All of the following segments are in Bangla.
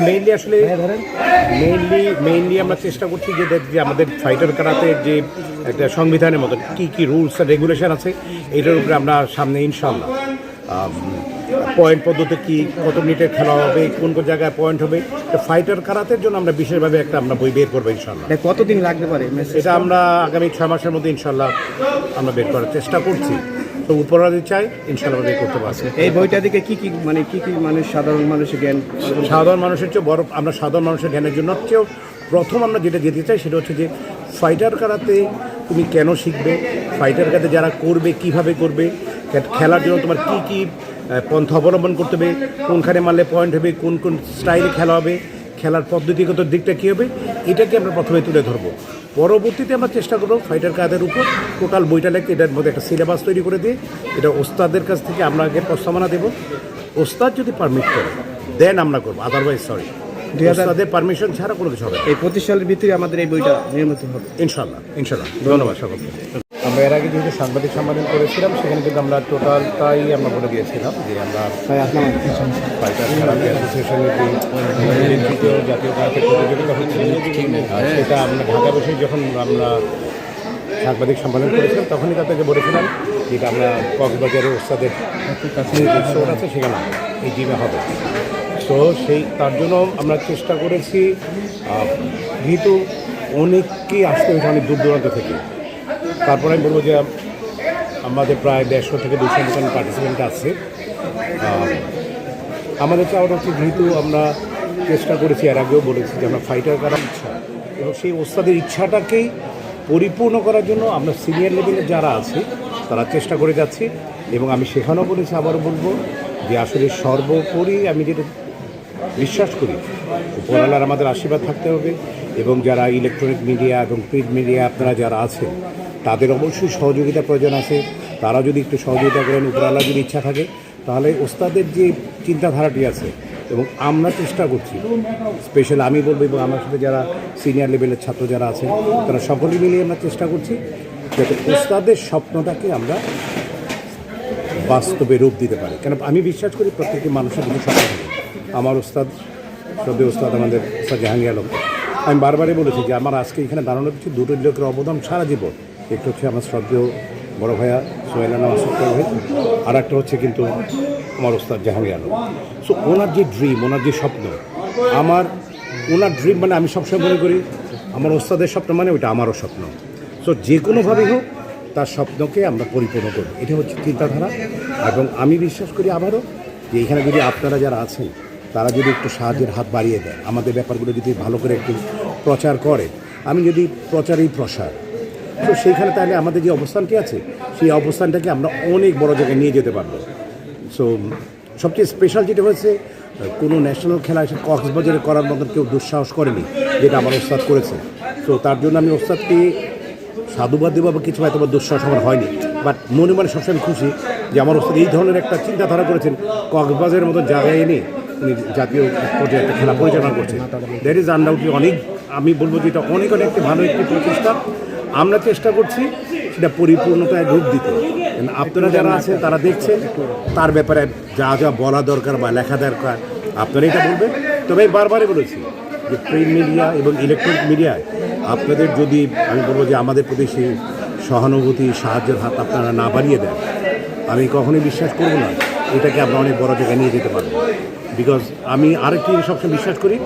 মেইনলি আসলে মেইনলি মেইনলি আমরা চেষ্টা করছি যে দেখ- যে আমাদের ফাইটার কারাতে যে একটা সংবিধানের মতো কি কি রুলস আর রেগুলেশন আছে এটার উপরে আমরা সামনে ইনশাল্লাহ পয়েন্ট পদ্ধতি কি কত মিনিটের খেলা হবে কোন কোন জায়গায় পয়েন্ট হবে ফাইটার কারাতের জন্য আমরা বিশেষভাবে একটা আমরা বই বের করব ইনশাল্লাহ কতদিন লাগতে পারে এটা আমরা আগামী ছয় মাসের মধ্যে ইনশাল্লাহ আমরা বের করার চেষ্টা করছি। তো উপরাধি চাই ইনশাল্লাহ করতে পারছি এই বইটা দিকে কি কি মানে কি কি মানুষ সাধারণ মানুষের জ্ঞান? সাধারণ মানুষের চেয়ে বড় আমরা সাধারণ মানুষের জ্ঞানের জন্য চেয়েও প্রথম আমরা যেটা যেতে চাই সেটা হচ্ছে যে ফাইটার কারাতে তুমি কেন শিখবে? ফাইটার কারাতে যারা করবে কীভাবে করবে? খেলার জন্য তোমার কি কি পন্থা অবলম্বন করতে হবে? কোনখানে মারলে পয়েন্ট হবে? কোন কোন স্টাইলে খেলা হবে? খেলার পদ্ধতিগত দিকটা কী হবে এটাকে আমরা প্রথমে তুলে ধরবো। পরবর্তীতে আমরা চেষ্টা করব ফাইটার কাদের উপর টোটাল বইটা লেখতে এটার মধ্যে একটা সিলেবাস তৈরি করে দিয়ে এটা ওস্তাদের কাছ থেকে আমরা আগে প্রস্তাবনা দেবো। ওস্তাদ যদি পারমিট করে দেন আমরা করব আদারওয়াইজ সরি হাজার- পারমিশন ছাড়া কোনো কিছু হবে এই পঁচিশ সালের ভিতরে আমাদের এই বইটা নির্মিত হবে। ইনশাল্লাহ ইনশাল্লাহ ধন্যবাদ সকলকে। আমরা এর আগে যেহেতু সাংবাদিক সম্মেলন করেছিলাম সেখানে কিন্তু আমরা টোটালটাই আমরা বলে দিয়েছিলাম যে আমরা ফাইটার থেরাপি অ্যাসোসিয়েশনের যে তৃতীয় জাতীয় প্রতিযোগিতা হচ্ছে সেটা আমরা ঢাকা বসে যখন আমরা সাংবাদিক সম্মেলন করেছিলাম তখনই তাদেরকে বলেছিলাম যেটা আমরা কক্সবাজারে ওস্তাদের আছে সেখানে এই জিমে হবে। তো সেই তার জন্য আমরা চেষ্টা করেছি যেহেতু অনেককেই আসতে হয়েছে অনেক দূর দূরান্ত থেকে। তারপরে আমি বলব যে আমাদের প্রায় দেড়শো থেকে দুশো মতন পার্টিসিপেন্ট আছে। আমাদের চাওয়াটা হচ্ছে যেহেতু আমরা চেষ্টা করেছি, এর আগেও বলেছি যে আমরা ফাইটার করার ইচ্ছা। এবং সেই ওস্তাদের ইচ্ছাটাকেই পরিপূর্ণ করার জন্য আমরা সিনিয়র লেভেলে যারা আছে, তারা চেষ্টা করে যাচ্ছি। এবং আমি সেখানেও বলেছি, আবারও বলব যে আসলে সর্বোপরি আমি যেটা বিশ্বাস করি উপরালার আমাদের আশীর্বাদ থাকতে হবে। এবং যারা ইলেকট্রনিক মিডিয়া এবং প্রিন্ট মিডিয়া আপনারা যারা আছেন তাদের অবশ্যই সহযোগিতা প্রয়োজন আছে। তারা যদি একটু সহযোগিতা করেন উপরওয়ালার যদি ইচ্ছা থাকে, তাহলে ওস্তাদের যে চিন্তাধারাটি আছে এবং আমরা চেষ্টা করছি স্পেশাল আমি বলব এবং আমার সাথে যারা সিনিয়র লেভেলের ছাত্র যারা আছে তারা সকলে মিলিয়ে আমরা চেষ্টা করছি যাতে ওস্তাদের স্বপ্নটাকে আমরা বাস্তবে রূপ দিতে পারি। কেন আমি বিশ্বাস করি প্রত্যেকটি মানুষের কিছু স্বপ্ন থাকে আমার ওস্তাদ, শ্রদ্ধেয় ওস্তাদ আমাদের জাহাঙ্গীর আলম। আমি বারবারই বলেছি যে আমার আজকে এখানে দাঁড়ানো কিছু দুটো লোকের অবদান সারা জীবন। একটু হচ্ছে আমার শ্রদ্ধেয় বড় ভাইয়া সোহেলানা সত্তর ভাই আর একটা হচ্ছে কিন্তু আমার ওস্তাদ জাহাঙ্গীর আলম। সো ওনার যে ড্রিম ওনার যে স্বপ্ন, আমার, ওনার ড্রিম মানে আমি সবসময় মনে করি, আমার ওস্তাদের স্বপ্ন মানে ওইটা আমারও স্বপ্ন। সো যে কোনোভাবেই হোক, তার স্বপ্নকে আমরা পরিপূর্ণ করব এটা হচ্ছে চিন্তাধারা। এবং আমি বিশ্বাস করি আবারও যে এখানে যদি আপনারা যারা আছেন, তারা যদি একটু সাহায্যের হাত বাড়িয়ে দেয় আমাদের ব্যাপারগুলো যদি ভালো করে একটু প্রচার করে, আমি যদি প্রচারেই প্রসার তো সেইখানে তাহলে আমাদের যে অবস্থানটি আছে, সেই অবস্থানটাকে আমরা অনেক বড় জায়গায় নিয়ে যেতে পারব। সো সবচেয়ে স্পেশাল যেটা হয়েছে, কোনো ন্যাশনাল খেলা এসে কক্সবাজারে করার মতন কেউ দুঃসাহস করেনি, যেটা আমার ওস্তাদ করেছে। তো তার জন্য আমি ওস্তাদকে সাধুবাদ দেবো বা কিছু হয়তো দুঃসাহস আমার হয়নি। বাট মনে মনে সবসময় খুশি যে আমার ওস্তাদ এই ধরনের একটা চিন্তাধারা করেছেন, কক্সবাজারের মতো জায়গায় এনে উনি জাতীয় পর্যায়ে একটা খেলা পরিচালনা করছেন। দ্যাট ইজ আনডাউটলি অনেক আমি বলব যে এটা অনেক অনেক ভালো একটি প্রচেষ্টা। আমরা চেষ্টা করছি সেটা পরিপূর্ণতায় রূপ দিতে। আপনারা যারা আছেন, তারা দেখছেন, তার ব্যাপারে যা যা বলা দরকার বা লেখা দরকার, আপনারা এটা বলবেন। তবে আমি বারবারই বলেছি যে প্রিন্ট মিডিয়া এবং ইলেকট্রনিক মিডিয়ায় আপনাদের যদি, আমি বলব যে আমাদের প্রতি সেই সহানুভূতি, সাহায্যের হাত আপনারা না বাড়িয়ে দেন, আমি কখনোই বিশ্বাস করব না। এটাকে আমরা অনেক বড় জায়গায় নিয়ে যেতে পারব। বিকজ আমি আরেকটি সবসময় বিশ্বাস করি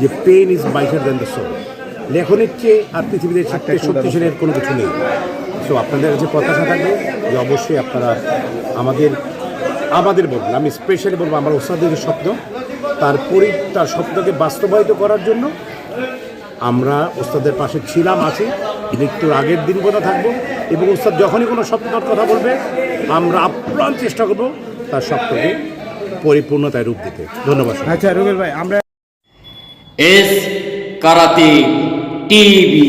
যে pen is mightier than the sword লেখনের চেয়ে আর পৃথিবীতে শক্তিশালী কোনো কিছু নেই। সো আপনাদের কাছে প্রত্যাশা থাকবে যে অবশ্যই আপনারা আমাদের আমাদের বলবেন। আমি স্পেশালি বলব আমার ওস্তাদের যে স্বপ্ন তার পরি তার স্বপ্নকে বাস্তবায়িত করার জন্য আমরা ওস্তাদের পাশে ছিলাম আছি। মৃত্যুর আগের দিন কথা থাকব। এবং ওস্তাদ যখনই কোনো স্বপ্নর কথা বলবে আমরা আপ্রাণ চেষ্টা করব তার স্বপ্নকে পরিপূর্ণতায় রূপ দিতে। ধন্যবাদ আচ্ছা রুবেল ভাই আমরা এস কারাতে টিভি।